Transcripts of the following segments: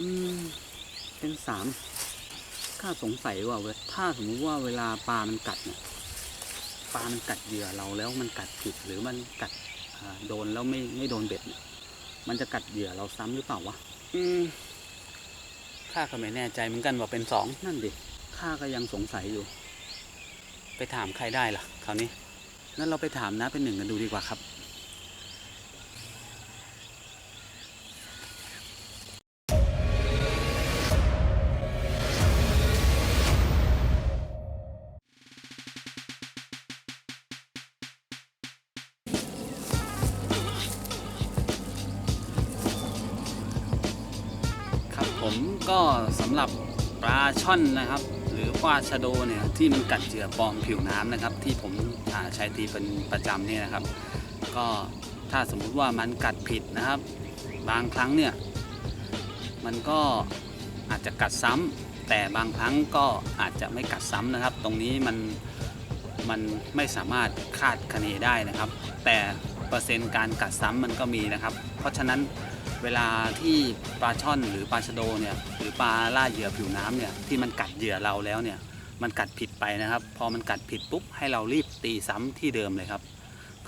อืม เป็นสามข้าสงสัยว่าเว้ยถ้าสมมุติว่าเวลาปลามันกัดเนี่ยปลามันกัดเหยื่อเราแล้วมันกัดผิดหรือมันกัดอ่าโดนแล้วไม่ไม่โดนเบ็ดเนี่ยมันจะกัดเหยื่อเราซ้ำหรือเปล่าวะอืมข้าก็ไม่แน่ใจเหมือนกันว่าเป็นสองนั่นดิข้าก็ยังสงสัยอยู่ ไปถามใครได้ล่ะคราวนี้งั้นเราไปถามนะเป็นหนึ่งกันดูดีกว่าครับ ผมก็สำหรับปลาช่อนนะครับ หรือปลาชะโดเนี่ยที่มันกัดเหยื่อปอมผิวน้ำนะครับ ที่ผมใช้ตีเป็นประจำเนี่ยนะครับ ก็ถ้าสมมุติว่ามันกัดผิดนะครับ บางครั้งเนี่ยมันก็อาจจะกัดซ้ำแต่บางครั้งก็อาจจะไม่กัดซ้ำนะครับ ตรงนี้มันมันไม่สามารถคาดคะเนได้นะครับ แต่เปอร์เซ็นต์การกัดซ้ำมันก็มีนะครับ เพราะฉะนั้น เวลาที่ปลาช่อนหรือปลาชะโดเนี่ยหรือปลาล่าเหยื่อผิวน้ำเนี่ยที่มันกัดเหยื่อเราแล้วเนี่ยมันกัดผิดไปนะครับ พอมันกัดผิดปุ๊บให้เรารีบตีซ้ำที่เดิมเลยครับ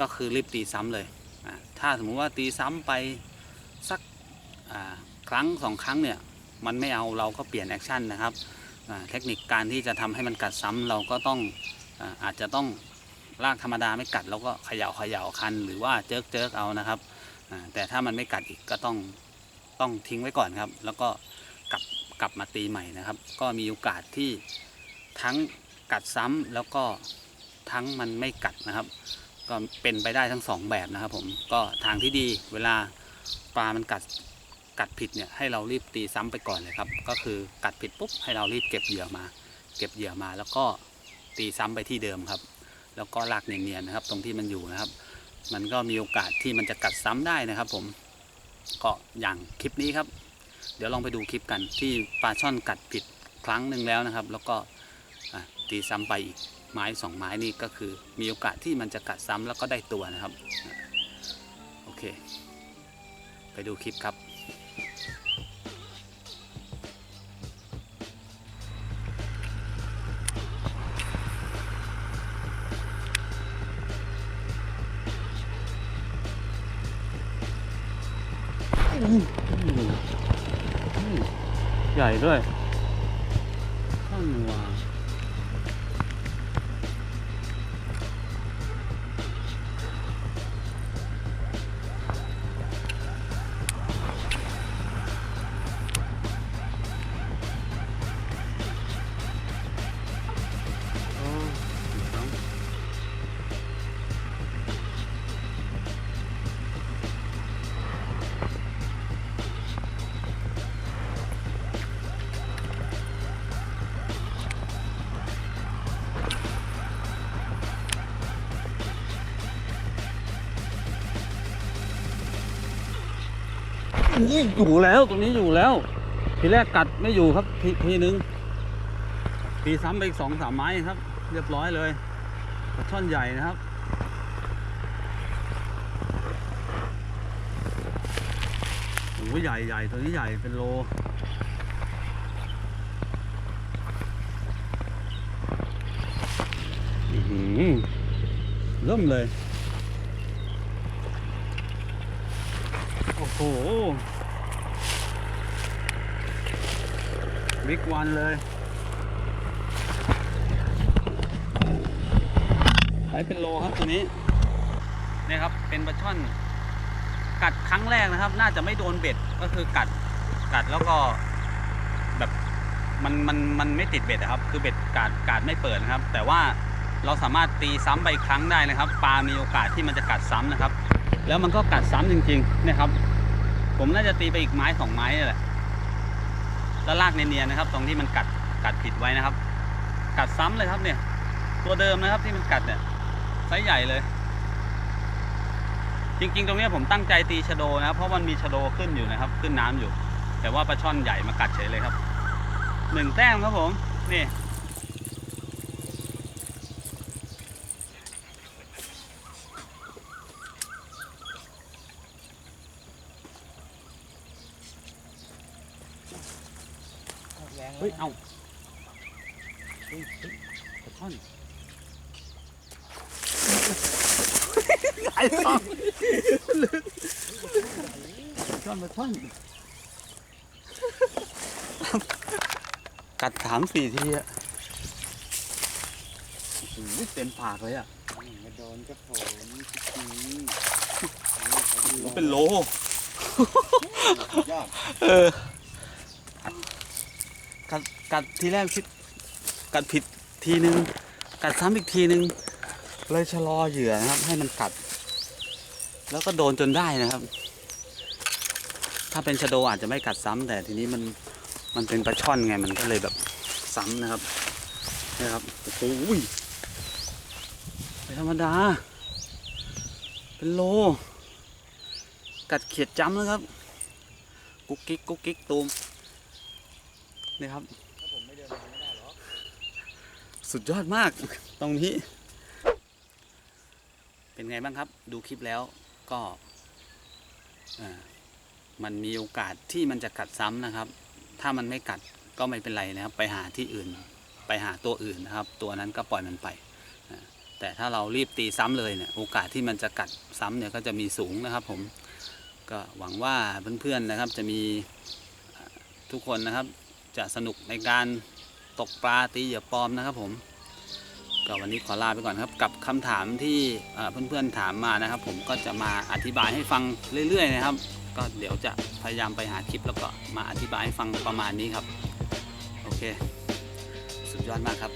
ก็คือรีบตีซ้ำเลย ถ้าสมมุติว่าตีซ้ำไปสักครั้งสองครั้งเนี่ยมันไม่เอาเราก็เปลี่ยนแอคชั่นนะครับเทคนิคการที่จะทำให้มันกัดซ้ำเราก็ต้องอาจจะต้องลากธรรมดาไม่กัดเราก็เขย่าเขย่าคัน หรือว่าเจิกเจิกเอานะครับ แต่ถ้ามันไม่กัดอีกก็ต้องต้องทิ้งไว้ก่อนครับ แล้วก็กลับกลับมาตีใหม่นะครับ ก็มีโอกาสที่ทั้งกัดซ้ำแล้วก็ทั้งมันไม่กัดนะครับ ก็เป็นไปได้ทั้งสองแบบนะครับ ผมก็ทางที่ดีเวลาปลามันกัดกัดผิดเนี่ยให้เรารีบตีซ้ำไปก่อนเลยครับ ก็คือกัดผิดปุ๊บให้เรารีบเก็บเหยื่อมา เก็บเหยื่อมาแล้วก็ตีซ้ำไปที่เดิมครับ แล้วก็ลากเนียนๆนะครับ ตรงที่มันอยู่นะครับ มันก็มีโอกาสที่มันจะกัดซ้ำได้นะครับ ผมก็อย่างคลิปนี้ครับ เดี๋ยวลองไปดูคลิปกันที่ปลาช่อนกัดผิดครั้งหนึ่งแล้วนะครับ แล้วก็ตีซ้ำไปอีกไม้สองไม้นี่ก็คือมีโอกาสที่มันจะกัดซ้ำแล้วก็ได้ตัวนะครับ โอเค ไปดูคลิปครับ ใหญ่ด้วยช่อนวา อยู่แล้วตรงนี้อยู่แล้ว ทีแรกกัดไม่อยู่ครับทีทีนึงตีซ้ำไปอีกสองสามไม้ครับ เรียบร้อยเลยปลาช่อนใหญ่นะครับโอ้โหใหญ่ใหญ่ตัวนี้ใหญ่เป็นโลอื้อหือเริ่มเลย โอ้โห บิ๊กวันเลยขายเป็นโลครับตัวนี้เนี่ยครับเป็นปลาช่อน กัดครั้งแรกนะครับ น่าจะไม่โดนเบ็ดก็คือกัดกัดแล้วก็แบบมันมันมันไม่ติดเบ็ดนะครับ คือเบ็ดกาดกาดไม่เปิดนะครับ แต่ว่าเราสามารถตีซ้ำไปครั้งได้นะครับ ปลามีโอกาสที่มันจะกัดซ้ำนะครับ แล้วมันก็กัดซ้ำจริงๆเนี่ยครับ ผมน่าจะตีไปอีกไม้สองไม้นี่แหละแล้วลากเนียนๆนะครับ ตรงที่มันกัดกัดผิดไว้นะครับ กัดซ้ำเลยครับเนี่ย ตัวเดิมนะครับที่มันกัดเนี่ยไซส์ใหญ่เลย จริง ๆ ตรงนี้ผมตั้งใจตีชะโดนะครับ เพราะมันมีชะโดขึ้นอยู่นะครับ ขึ้นน้ำอยู่ แต่ว่าปลาช่อนใหญ่มากัดเฉยเลยครับหนึ่งแต้มครับผมนี่ ฮ้ย เอาเฮ้ยเฮ้ยปลาช่อนไอ้ทองปลาช่อนปลาช่อนกัดสามสี่ทีอะโอ้โหเต็มปากเลยอะมาโดนก็ผมทีเป็นโลยอด เออ กัดกัดทีแรกคิดกัดผิดทีนึง กัดซ้ำอีกทีนึง เลยชะลอเหยื่อนะครับ ให้มันกัด แล้วก็โดนจนได้นะครับ ถ้าเป็นชะโดอาจจะไม่กัดซ้ำแต่ทีนี้มันมันเป็นปลาช่อนไงมันก็เลยแบบซ้ำนะครับนะครับโอ้โหไม่ธรรมดา เป็นโล กัดเขียดจ้ำนะครับ กุ๊กกิ๊กกุ๊กกิ๊กตูม นี่ครับถ้าผมไม่เดินมาไม่ได้หรอสุดยอดมากตรงนี้ เป็นไงบ้างครับ ดูคลิปแล้วก็อ่ามันมีโอกาสที่มันจะกัดซ้ำนะครับ ถ้ามันไม่กัดก็ไม่เป็นไรนะครับ ไปหาที่อื่น ไปหาตัวอื่นนะครับ ตัวนั้นก็ปล่อยมันไปอ่าแต่ถ้าเรารีบตีซ้ำเลยเนี่ย โอกาสที่มันจะกัดซ้ำเนี่ยก็จะมีสูงนะครับ ผม ก็หวังว่าเพื่อนๆนะครับจะมีอ่าทุกคนนะครับ จะสนุกในการตกปลาตีเหยื่อปลอมนะครับผมก็วันนี้ขอลาไปก่อนครับกับคำถามที่เอ่อเพื่อนๆถามมานะครับ ผมก็จะมาอธิบายให้ฟังเรื่อย ๆ นะครับ ก็เดี๋ยวจะพยายามไปหาคลิปแล้วก็มาอธิบายให้ฟังประมาณนี้ครับ โอเค สุดยอดมากครับ